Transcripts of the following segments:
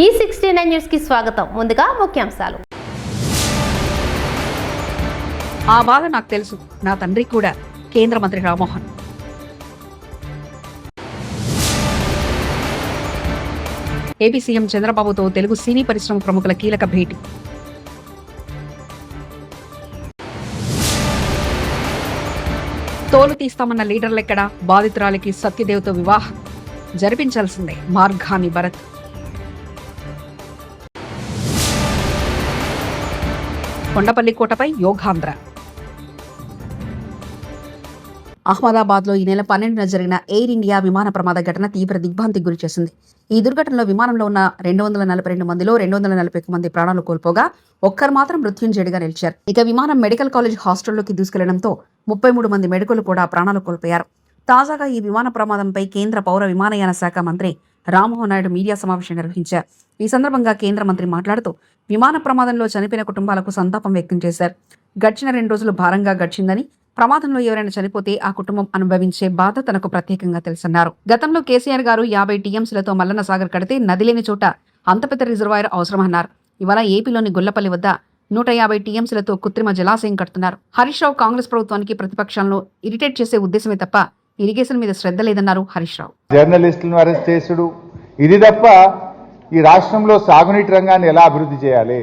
ఈ sixty nine న్యూస్కి స్వాగతం. ముందుగా ముఖ్యాంశాలు. ఆ బాధ నాకు తెలుసు. నా తండ్రి కూడా కేంద్ర మంత్రి రామ్మోహన్. ఏపీ సీఎం చంద్రబాబుతో తెలుగు సినీ పరిశ్రమ ప్రముఖుల కీలక భేటీ. తోలు తీస్తామన్న లీడర్లెక్కడా? బాధితురాలికి సత్యదేవ్తో వివాహం. జరిపించాల్సిందే మార్గాని భరత్. కొండపల్లి కోటపై యోగాంధ్ర. అహ్మదాబాద్లో ఈ నెల పన్నెండున జరిగిన ఎయిర్ ఇండియా విమాన ప్రమాద ఘటన తీవ్ర దిగ్భ్రాంతికి గురిచేసింది. ఈ దుర్ఘటనలో విమానంలో ఉన్న రెండు వందల నలభై రెండు మందిలో రెండు వందల నలభై ఒక్క మంది ప్రాణాలు కోల్పోగా ఒక్కరు మాత్రం మృత్యుంజయుడిగా నిలిచారు. ఇక విమానం మెడికల్ కాలేజ్ హాస్టల్లోకి దూసుకెళ్ళడంతో ముప్పై మూడు మంది మెడికల్ కూడా ప్రాణాలు కోల్పోయారు. తాజాగా ఈ విమాన ప్రమాదంపై కేంద్ర పౌర విమానయాన శాఖ మంత్రి రామ్మోహన్ నాయుడు మీడియా సమావేశం నిర్వహించారు. ఈ సందర్భంగా కేంద్ర మంత్రి మాట్లాడుతూ విమాన ప్రమాదంలో చనిపోయిన కుటుంబాలకు సంతాపం వ్యక్తం చేశారు. గడిచిన రెండు రోజులు భారంగా గడిచిందని ప్రమాదంలో ఎవరైనా చనిపోతే ఆ కుటుంబం అనుభవించే బాధ తనకు ప్రత్యేకంగా తెలుసన్నారు. గతంలో కేసీఆర్ గారు యాభై టీఎంసీలతో మల్లన్న సాగర్ కడితే నది లేని చోట అంత పెద్ద రిజర్వాయర్ అవసరమన్నారు. ఇవాళ ఏపీలోని గుల్లపల్లి వద్ద నూట యాభై టీఎంసీలతో కృత్రిమ జలాశయం కడుతున్నారు. హరీష్ రావు కాంగ్రెస్ ప్రభుత్వానికి ప్రతిపక్షాలను ఇరిటేట్ చేసే ఉద్దేశమే తప్ప ఇరిగేషన్ మీద శ్రద్ధ లేదన్నారు హరీష్ రావు. జర్నలిస్టులను అరెస్ట్ చేసుడు. ఇది తప్ప ఈ రాష్ట్రంలో సాగునీటి రంగాన్ని ఎలా అభివృద్ధి చేయాలి?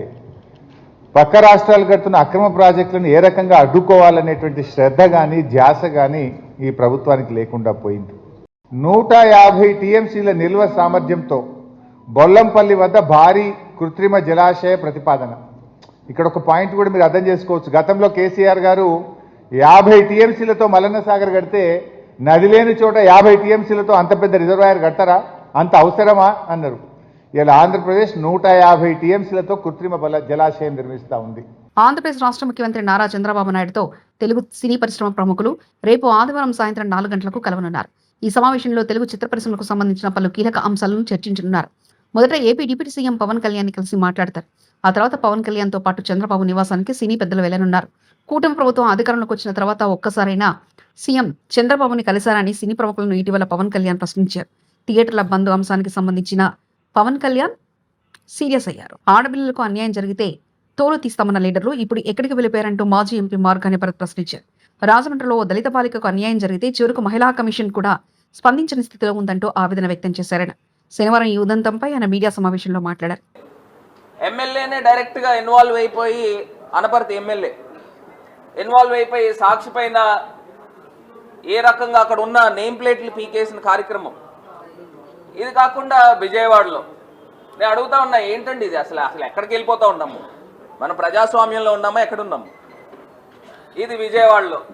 పక్క రాష్ట్రాలు కడుతున్న అక్రమ ప్రాజెక్టులను ఏ రకంగా అడ్డుకోవాలనేటువంటి శ్రద్ధ కానీ ధ్యాస కానీ ఈ ప్రభుత్వానికి లేకుండా పోయింది. నూట యాభై టీఎంసీల నిల్వ సామర్థ్యంతో బొల్లంపల్లి వద్ద భారీ కృత్రిమ జలాశయ ప్రతిపాదన. ఇక్కడ ఒక పాయింట్ కూడా మీరు అర్థం చేసుకోవచ్చు. గతంలో కేసీఆర్ గారు యాభై టీఎంసీలతో మలన్న సాగర్ కడితే నది లేని చోట యాభై టీఎంసీలతో అంత పెద్ద రిజర్వాయర్ కడతారా? అంత అవసరమా? అన్నారు. ఇలా ఆంధ్రప్రదేశ్ నూట యాభై టీఎంసీలతో కృత్రిమ బల జలాశయం నిర్మిస్తూ ఉంది. ఆంధ్రప్రదేశ్ రాష్ట్ర ముఖ్యమంత్రి నారా చంద్రబాబు నాయుడుతో తెలుగు సినీ పరిశ్రమ ప్రముఖులు రేపు ఆదివారం సాయంత్రం నాలుగు గంటలకు కలవనున్నారు. ఈ సమావేశంలో తెలుగు చిత్ర పరిశ్రమకు సంబంధించిన పలు కీలక అంశాలను చర్చించనున్నారు. మొదట AP deputy CM Pawan Kalyan కలిసి మాట్లాడతారు. ఆ తర్వాత పవన్ కళ్యాణ్తో పాటు చంద్రబాబు నివాసానికి సినీ పెద్దలు వెళ్ళనున్నారు కూటమి ప్రభుత్వం అధికారంలోకి వచ్చిన తర్వాత ఒక్కసారైనా సీఎం చంద్రబాబుని కలిశారని సినీ ప్రముఖులను ఇటీవల పవన్ కళ్యాణ్ ప్రశ్నించారు. థియేటర్ల బంధు అంశానికి సంబంధించిన పవన్ కళ్యాణ్ సీరియస్ అయ్యారు. ఆడపిల్లలకు అన్యాయం జరిగితే తోలు తీస్తామన్న లీడర్లు ఇప్పుడు ఎక్కడికి వెళ్ళిపోయారంటూ మాజీ ఎంపీ మార్గాని భరత్ ప్రశ్నించారు. రాజమండ్రిలో ఓ దళిత బాలికకు అన్యాయం జరిగితే చివరకు మహిళా కమిషన్ కూడా స్పందించని స్థితిలో ఉందంటూ ఆవేదన వ్యక్తం చేశారని శనివారం ఈ ఉదంతంపై ఆయన మీడియా సమావేశంలో మాట్లాడారు. ఎమ్మెల్యేనే డైరెక్ట్గా ఇన్వాల్వ్ అయిపోయి అనపర్తి ఎమ్మెల్యే. ఇన్వాల్వ్ అయిపోయి సాక్షి పైన ఏ రకంగా అక్కడ ఉన్న నేమ్ ప్లేట్లు పీకేసిన కార్యక్రమం? ఇది కాకుండా విజయవాడలో. నేను అడుగుతా ఉన్నా ఏంటండి ఇది? అసలు అసలు ఎక్కడికి వెళ్ళిపోతా ఉన్నాము? మనం ప్రజాస్వామ్యంలో ఉన్నామా? ఎక్కడున్నాము ఇది విజయవాడలో.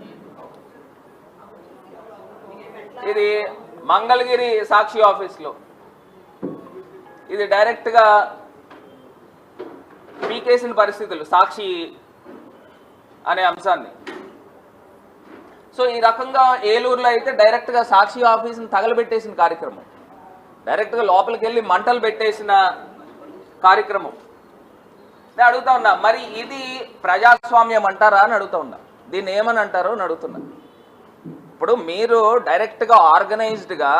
ఇది మంగళగిరి సాక్షి ఆఫీస్లో. ఇది డైరెక్ట్గా పీకేసిన పరిస్థితులు సాక్షి అనే అంశాన్ని. సో ఈ రకంగా ఏలూరులో అయితే డైరెక్ట్గా సాక్షి ఆఫీస్ని తగలబెట్టేసిన కార్యక్రమం. డైరెక్ట్గా లోపలికి వెళ్ళి మంటలు పెట్టేసిన కార్యక్రమం. నేను అడుగుతా ఉన్నా మరి ఇది ప్రజాస్వామ్యం అంటారా అని అడుగుతా ఉన్నా. దీన్ని ఏమని అంటారో అని అడుగుతున్నా. ఇప్పుడు మీరు డైరెక్ట్గా ఆర్గనైజ్డ్గా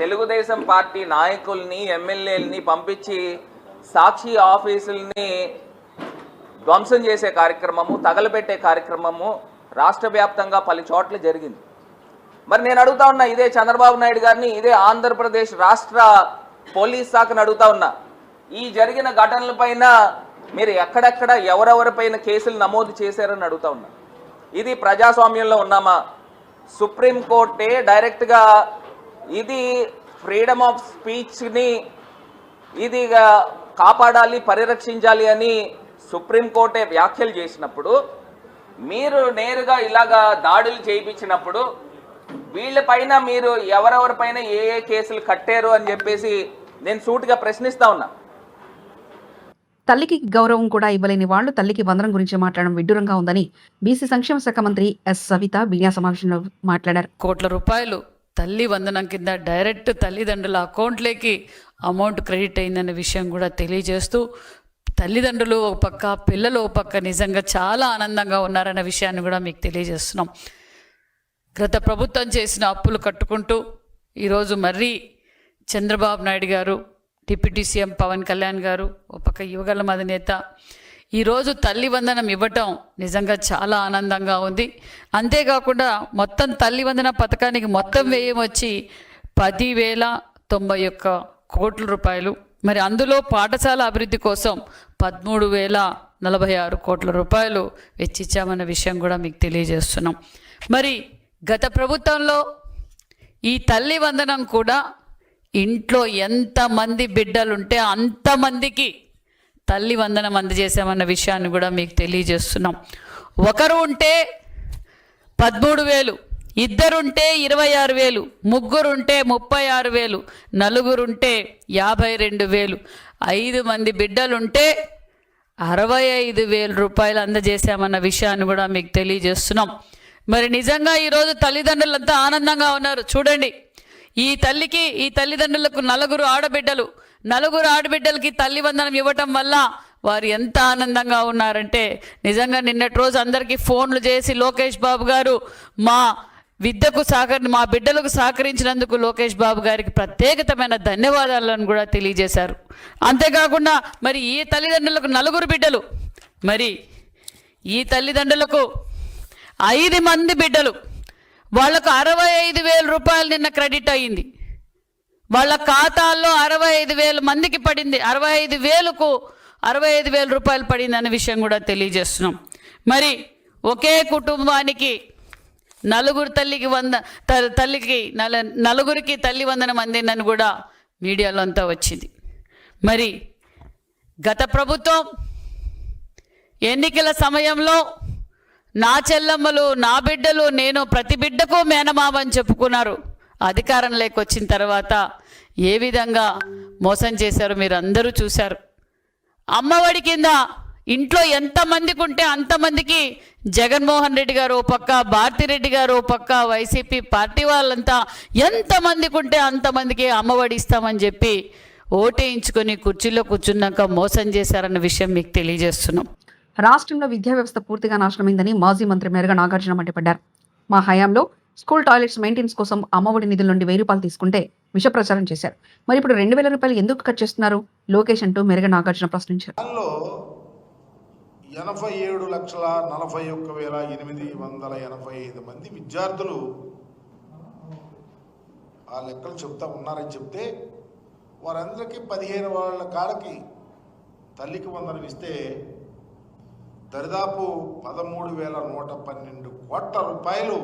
తెలుగుదేశం పార్టీ నాయకుల్ని ఎమ్మెల్యేలని పంపించి సాక్షి ఆఫీసుల్ని ధ్వంసం చేసే కార్యక్రమము తగలబెట్టే కార్యక్రమము రాష్ట్ర వ్యాప్తంగా పలు చోట్ల జరిగింది. మరి నేను అడుగుతా ఉన్నా ఇదే చంద్రబాబు నాయుడు గారిని ఇదే ఆంధ్రప్రదేశ్ రాష్ట్ర పోలీస్ శాఖను అడుగుతా ఉన్నా. ఈ జరిగిన ఘటనలపైన మీరు ఎక్కడెక్కడ ఎవరెవరిపైన కేసులు నమోదు చేశారని అడుగుతా ఉన్నా. ఇది ప్రజాస్వామ్యంలో ఉన్నామా? సుప్రీంకోర్టే డైరెక్ట్గా ఇది ఫ్రీడమ్ ఆఫ్ స్పీచ్ని ఇది కాపాడాలి పరిరక్షించాలి అని సుప్రీంకోర్టే వ్యాఖ్యలు చేసినప్పుడు మీరు నేరుగా ఇలాగా దాడులు చేయించినప్పుడు వీళ్ళపైన మీరు ఎవరెవరిపైన ఏ ఏ కేసులు కట్టారు అని చెప్పేసి నేను సూటిగా ప్రశ్నిస్తా ఉన్నా. తల్లికి గౌరవం కూడా ఇవ్వలేని వాళ్ళు తల్లికి వందనం గురించి మాట్లాడడం విడ్డూరంగా ఉందని బీసీ సంక్షేమ శాఖ మంత్రి ఎస్ సవిత మీడియా సమావేశంలో మాట్లాడారు. కోట్ల రూపాయలు తల్లి వందనం కింద డైరెక్ట్ తల్లిదండ్రుల అకౌంట్లోకి అమౌంట్ క్రెడిట్ అయిందనే విషయం కూడా తెలియజేస్తూ తల్లిదండ్రులు ఒక పక్క పిల్లలు ఒక పక్క నిజంగా చాలా ఆనందంగా ఉన్నారన్న విషయాన్ని కూడా మీకు తెలియజేస్తున్నాం. గత ప్రభుత్వం చేసిన అప్పులు కట్టుకుంటూ ఈరోజు మర్రీ చంద్రబాబు నాయుడు గారు డిప్యూటీ సీఎం పవన్ కళ్యాణ్ గారు ఒక పక్క యువగల అధినేత ఈరోజు తల్లి వందనం ఇవ్వటం నిజంగా చాలా ఆనందంగా ఉంది. అంతేకాకుండా మొత్తం తల్లి వందన పథకానికి మొత్తం వ్యయం వచ్చి పదివేల తొంభై ఒక్క కోట్ల రూపాయలు మరి అందులో పాఠశాల అభివృద్ధి కోసం పదమూడు వేల నలభై ఆరు కోట్ల రూపాయలు వెచ్చించామన్న విషయం కూడా మీకు తెలియజేస్తున్నాం. మరి గత ప్రభుత్వంలో ఈ తల్లి వందనం కూడా ఇంట్లో ఎంతమంది బిడ్డలుంటే అంతమందికి తల్లి వందనం అందజేశామన్న విషయాన్ని కూడా మీకు తెలియజేస్తున్నాం. ఒకరు ఉంటే పదమూడు వేలు ఇద్దరుంటే ఇరవై ఆరు వేలు ముగ్గురుంటే ముప్పై ఆరు వేలు నలుగురుంటే యాభై రెండు వేలు. ఐదు మంది బిడ్డలుంటే అరవై ఐదు వేల రూపాయలు అందజేశామన్న విషయాన్ని కూడా మీకు తెలియజేస్తున్నాం. మరి నిజంగా ఈరోజు తల్లిదండ్రులంతా ఆనందంగా ఉన్నారు. చూడండి ఈ తల్లికి ఈ తల్లిదండ్రులకు నలుగురు ఆడబిడ్డలు నలుగురు ఆడబిడ్డలకి తల్లి వందనం ఇవ్వటం వల్ల వారు ఎంత ఆనందంగా ఉన్నారంటే నిజంగా నిన్నటి రోజు అందరికీ ఫోన్లు చేసి లోకేష్ బాబు గారు మా విద్యకు సహకరి మా బిడ్డలకు సహకరించినందుకు లోకేష్ బాబు గారికి ప్రత్యేకతమైన ధన్యవాదాలను కూడా తెలియజేశారు. అంతేకాకుండా మరి ఈ తల్లిదండ్రులకు నలుగురు బిడ్డలు మరి ఈ తల్లిదండ్రులకు ఐదు మంది బిడ్డలు వాళ్ళకు అరవై ఐదు వేల రూపాయలు నిన్న క్రెడిట్ అయ్యింది వాళ్ళ ఖాతాల్లో అరవై ఐదు వేల మందికి పడింది అరవై ఐదు వేలకు అరవై ఐదు వేల రూపాయలు పడింది అనే విషయం కూడా తెలియజేస్తున్నాం. మరి ఒకే కుటుంబానికి నలుగురు తల్లికి వంద త- తల్లికి నల నలుగురికి తల్లి వందనం అందిందని కూడా మీడియాలో అంతా వచ్చింది. మరి గత ప్రభుత్వం ఎన్నికల సమయంలో నా చెల్లమ్మలు నా బిడ్డలు నేను ప్రతి బిడ్డకు మేనమామని చెప్పుకున్నారు. అధికారం లేకొచ్చిన తర్వాత ఏ విధంగా మోసం చేశారో మీరు అందరూ చూశారు అమ్మఒడి కింద ఇంట్లో ఎంతమందికి ఉంటే అంతమందికి జగన్మోహన్ రెడ్డి గారు ఓ పక్క భారతిరెడ్డి గారు ఓ పక్క వైసీపీ పార్టీ వాళ్ళంతా ఎంతమందికి ఉంటే అంతమందికి అమ్మఒడి ఇస్తామని చెప్పి ఓటేయించుకొని కుర్చీలో కూర్చున్నాక మోసం చేశారన్న విషయం మీకు తెలియజేస్తున్నాం. రాష్ట్రంలో విద్యా వ్యవస్థ పూర్తిగా నాశనమైందని మాజీ మంత్రి మేరగా నాగార్జున మండిపడ్డారు. మా హయాంలో స్కూల్ టాయిలెట్స్ మెయింటెనెన్స్ కోసం అమ్మఒడి నిధుల నుండి వెయ్యి రూపాయలు తీసుకుంటే విష ప్రచారం చేశారు. మరి ఇప్పుడు రెండు వేల రూపాయలు ఎందుకు కట్ చేస్తున్నారు? లోకేష్ అంటూ మెరగ నాగార్జున ప్రశ్నించారు. ఎనభై ఏడు లక్షల నలభై ఒక్క వేల ఎనిమిది వందల ఎనభై ఐదు మంది విద్యార్థులు ఆ లెక్కలు చెప్తా ఉన్నారని చెప్తే వారందరికీ పదిహేను వాళ్ళ కాడకి తల్లికి వందనం ఇస్తే దరిదాపు పదమూడు వేల నూట పన్నెండు కోట్ల రూపాయలు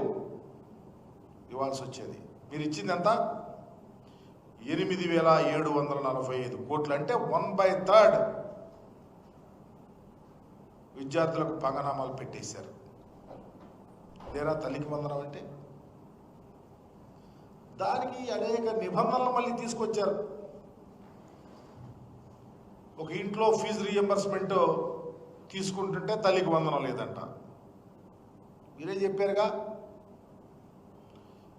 ఇవ్వాల్సి వచ్చేది. మీరు ఇచ్చింది ఎంత? ఎనిమిది వేల ఏడు వందల నలభై ఐదు కోట్లు. అంటే వన్ బై థర్డ్. విద్యార్థులకు పంగనామాలు పెట్టేశారు. లేరా తల్లికి వందనం అంటే? దానికి అనేక నిబంధనలు మళ్ళీ తీసుకొచ్చారు. ఒక ఇంట్లో ఫీజు రియంబర్స్మెంట్ తీసుకుంటుంటే తల్లికి వందనం లేదంట. మీరే చెప్పారుగా?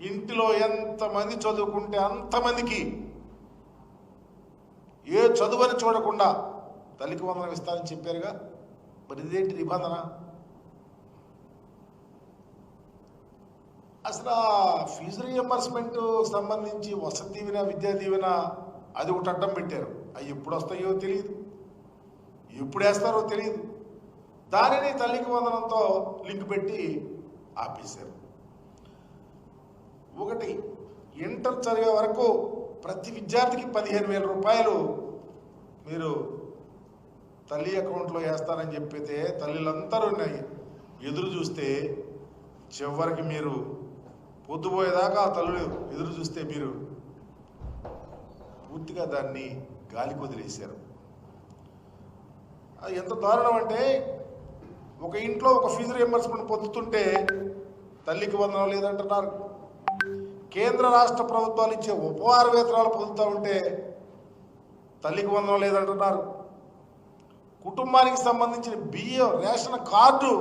ఇంటిలో ఎంతమంది చదువుకుంటే అంతమందికి ఏ చదువని చూడకుండా తల్లికి వందనం ఇస్తారని చెప్పారుగా? మరి ఇదేంటి నిబంధన అసలు ఆ ఫీజు రియంబర్స్మెంట్ సంబంధించి వసతి దీవెన విద్యా దీవెన అది ఒకటి అడ్డం పెట్టారు. అవి ఎప్పుడు వస్తాయో తెలియదు. ఎప్పుడు వేస్తారో తెలియదు. దానిని తల్లికి వందనంతో లింక్ పెట్టి ఆపేశారు. ఒకటి ఇంటర్ చదివే వరకు ప్రతి విద్యార్థికి పదిహేను వేల రూపాయలు మీరు తల్లి అకౌంట్లో వేస్తారని చెప్పితే తల్లులందరూ ఉన్నాయి. ఎదురు చూస్తే చివరికి మీరు పొద్దుపోయేదాకా ఆ తల్లులు ఎదురు చూస్తే మీరు పూర్తిగా దాన్ని గాలికి వదిలేశారు అది ఎంత దారుణం అంటే ఒక ఇంట్లో ఒక ఫీజు రియంబర్స్మెంట్ పొందుతుంటే తల్లికి వందనం లేదంటున్నారు. కేంద్ర రాష్ట్ర ప్రభుత్వాలు ఇచ్చే ఉపహార వేతనాలు పొందుతూ ఉంటే తల్లికి వందనం లేదంటున్నారు. కుటుంబానికి సంబంధించిన బియ్యం రేషన్ కార్డు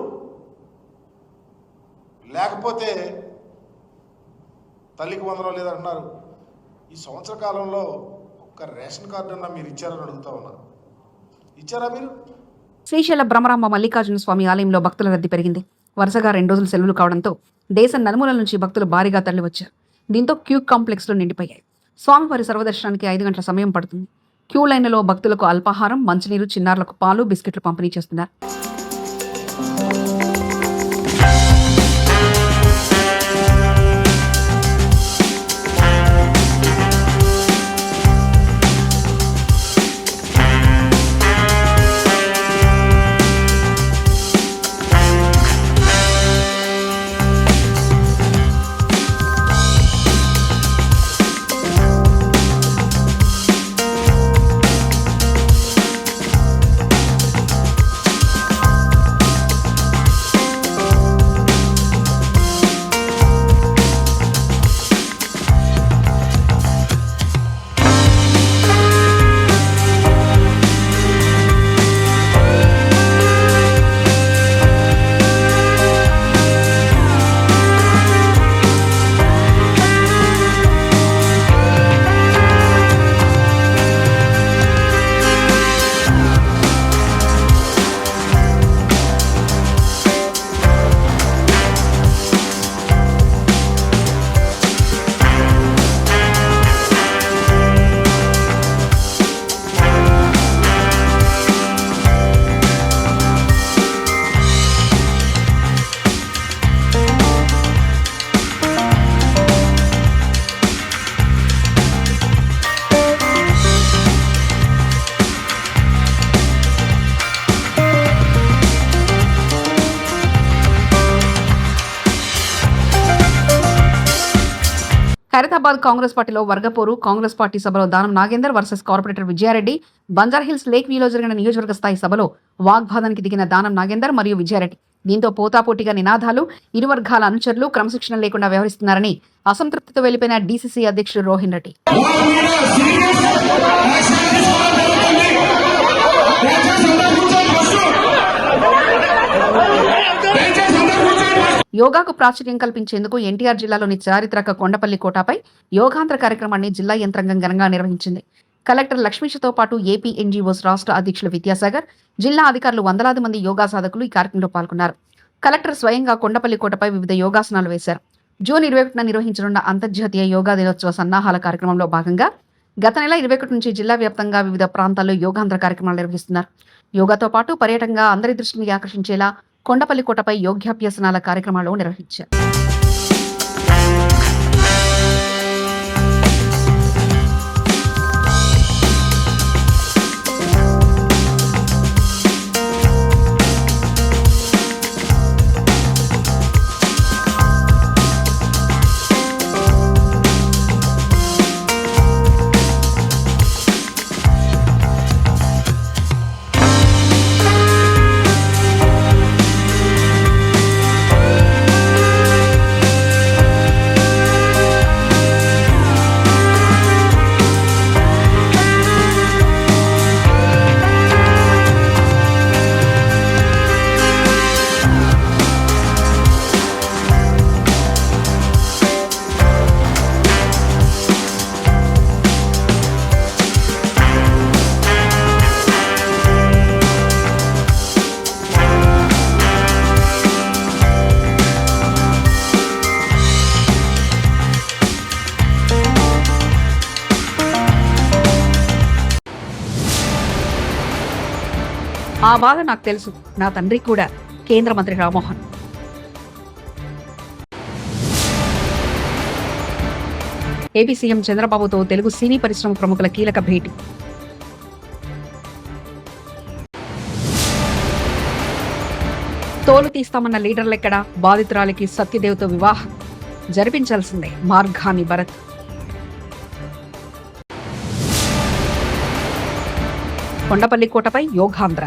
లేకపోతే తల్లికి వందనం లేదంటున్నారు. ఈ సంవత్సర కాలంలో ఒక్క రేషన్ కార్డు అన్నా మీరు ఇచ్చారని అడుగుతా ఉన్నా. ఇచ్చారా మీరు? శ్రీశైల భ్రమరాంబ మల్లికార్జున స్వామి ఆలయంలో భక్తుల రద్దీ పెరిగింది. వరుసగా రెండు రోజులు సెలవులు కావడంతో దేశం నలుమూలల నుంచి భక్తులు భారీగా తరలివచ్చారు. దీంతో క్యూ కాంప్లెక్స్లో నిండిపోయాయి. స్వామివారి సర్వదర్శనానికి ఐదు గంటల సమయం పడుతుంది. క్యూ లైన్లలో భక్తులకు అల్పాహారం మంచినీరు చిన్నారులకు పాలు బిస్కెట్లు పంపిణీ చేస్తున్నారు. ఖైరతాబాద్ కాంగ్రెస్ పార్టీలో వర్గపోరు. కాంగ్రెస్ పార్టీ సభలో Danam Nagender versus corporator Vijaya Reddy. Banjara Hills lake వ్యూలో జరిగిన నియోజకవర్గ స్థాయి సభలో వాగ్వాదానికి దిగిన దానం నాగేందర్ మరియు విజయారెడ్డి. దీంతో పోటాపోటీగా నినాదాలు ఇరు వర్గాల అనుచరులు క్రమశిక్షణ లేకుండా వ్యవహరిస్తున్నారని అసంతృప్తితో వెళ్ళిపోయిన డీసీసీ అధ్యక్షుడు రోహిన్ రెడ్డి. యోగాకు ప్రాచుర్యం కల్పించేందుకు ఎన్టీఆర్ జిల్లాలోని చారిత్రక కొండపల్లి కోటపై యోగాంధ్ర కార్యక్రమాన్ని జిల్లా యంత్రాంగం ఘనంగా నిర్వహించింది. కలెక్టర్ లక్ష్మీషతో పాటు ఏపీ ఎన్జీఓస్ రాష్ట్ర అధ్యక్షులు విద్యాసాగర్ జిల్లా అధికారులు వందలాది మంది యోగా సాధకులు ఈ కార్యక్రమంలో పాల్గొన్నారు. కలెక్టర్ స్వయంగా కొండపల్లి కోటపై వివిధ యోగాసనాలు వేశారు. జూన్ ఇరవై ఒకటిన నిర్వహించనున్న అంతర్జాతీయ యోగా దినోత్సవ సన్నాహాల కార్యక్రమంలో భాగంగా గత నెల ఇరవై ఒకటి నుంచి జిల్లా వ్యాప్తంగా వివిధ ప్రాంతాల్లో యోగాంధ్ర కార్యక్రమాలు నిర్వహిస్తున్నారు. యోగాతో పాటు పర్యటనగా అందరి దృష్టిని ఆకర్షించేలా కొండపల్లికోటపై యోగ్యాభ్యసనాల కార్యక్రమాలు నిర్వహించారు. బాధ నాకు తెలుసు. నా తండ్రి కూడా కేంద్ర మంత్రి రామ్మోహన్. ఏపీ సీఎం చంద్రబాబుతో తెలుగు సినీ పరిశ్రమ ప్రముఖుల కీలక భేటీ. తోలు తీస్తామన్న లీడర్లెక్కడ? బాధితురాలికి సత్యదేవ్తో వివాహం. జరిపించాల్సిందే మార్గాని భరత్. కొండపల్లి కోటపై యోగాంధ్ర.